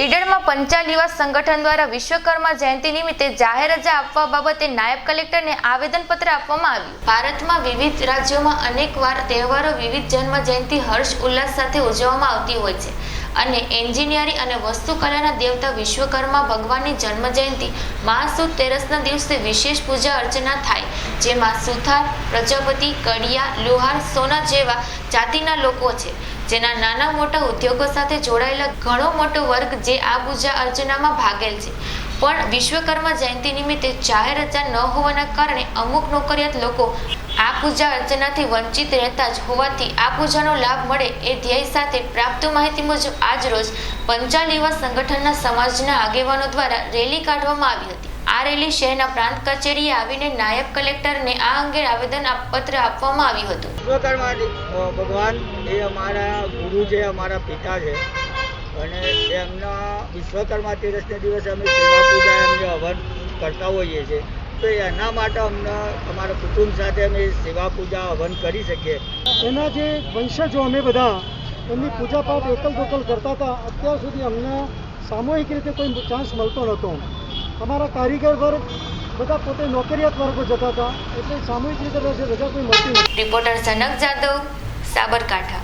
ઈડરમાં પંચાલ યુવા સંગઠન દ્વારા વિશ્વકર્મા જયંતિ નિમિત્તે જાહેર રજા આપવા બાબતે નાયબ કલેક્ટરને આવેદનપત્ર આપવામાં આવ્યું. ભારતમાં વિવિધ રાજ્યોમાં અનેકવાર તહેવારો વિવિધ જન્મ જયંતિ, હર્ષ, ઉલ્લાસ સાથે ઉજવવામાં આવતી હોય છે. અને એન્જિનિયરિંગ અને વસ્તુકલાના દેવતા વિશ્વકર્મા ભગવાનની જન્મ જયંતિ મહાસુદ તેરસના દિવસે વિશેષ પૂજા અર્ચના થાય. જેમાં સુથાર, પ્રજાપતિ, કડિયા, લુહાર, સોના જેવા જાતિના લોકો છે. જેના નાના મોટા ઉદ્યોગો સાથે જોડાયેલા ઘણો મોટો વર્ગ જે આ પૂજા અર્ચનામાં ભાગેલ છે. પણ વિશ્વકર્મા જયંતિ નિમિત્તે જાહેર રજા ન હોવાના કારણે અમુક નોકરિયાત લોકો આ પૂજા અર્ચનાથી વંચિત રહેતા જ હોવાથી આ પૂજાનો લાભ મળે એ ધ્યેય સાથે પ્રાપ્ત માહિતી મુજબ આજ રોજ પંચાલ યુવા સંગઠનના સમાજના આગેવાનો દ્વારા રેલી કાઢવામાં આવી હતી. આ રેલી શહેરના પ્રાંત કચેરીએ આવીને નાયબ કલેક્ટરને આ અંગે આવેદન પત્ર આપવામાં આવ્યું હતું. વિશ્વકર્મા ભગવાન એ અમારા ગુરુ છે અમારા પિતા છે. અને એમના વિશ્વકર્મા તીરસને દિવસે અમે સેવા પૂજા એમને હવન કરતા હોઈએ છીએ. તો એના માટે અમને અમારા કુટુંબ સાથે અમે સેવા પૂજા હવન કરી શકીએ. એના જે વંશજો અમે બધા એમની પૂજા પાઠ એકલ દોકલ કરતા હતા અત્યાર સુધી અમને સામૂહિક રીતે કોઈ ચાન્સ મળતો નહોતો. અમારા કારીગર વર્ગ બધા પોતે નોકરિયાત વર્ગો જતા હતા, એટલે સામૂહિક રીતે રજા કોઈ મળતી રિપોર્ટર સનક જાદવ, સાબરકાંઠા.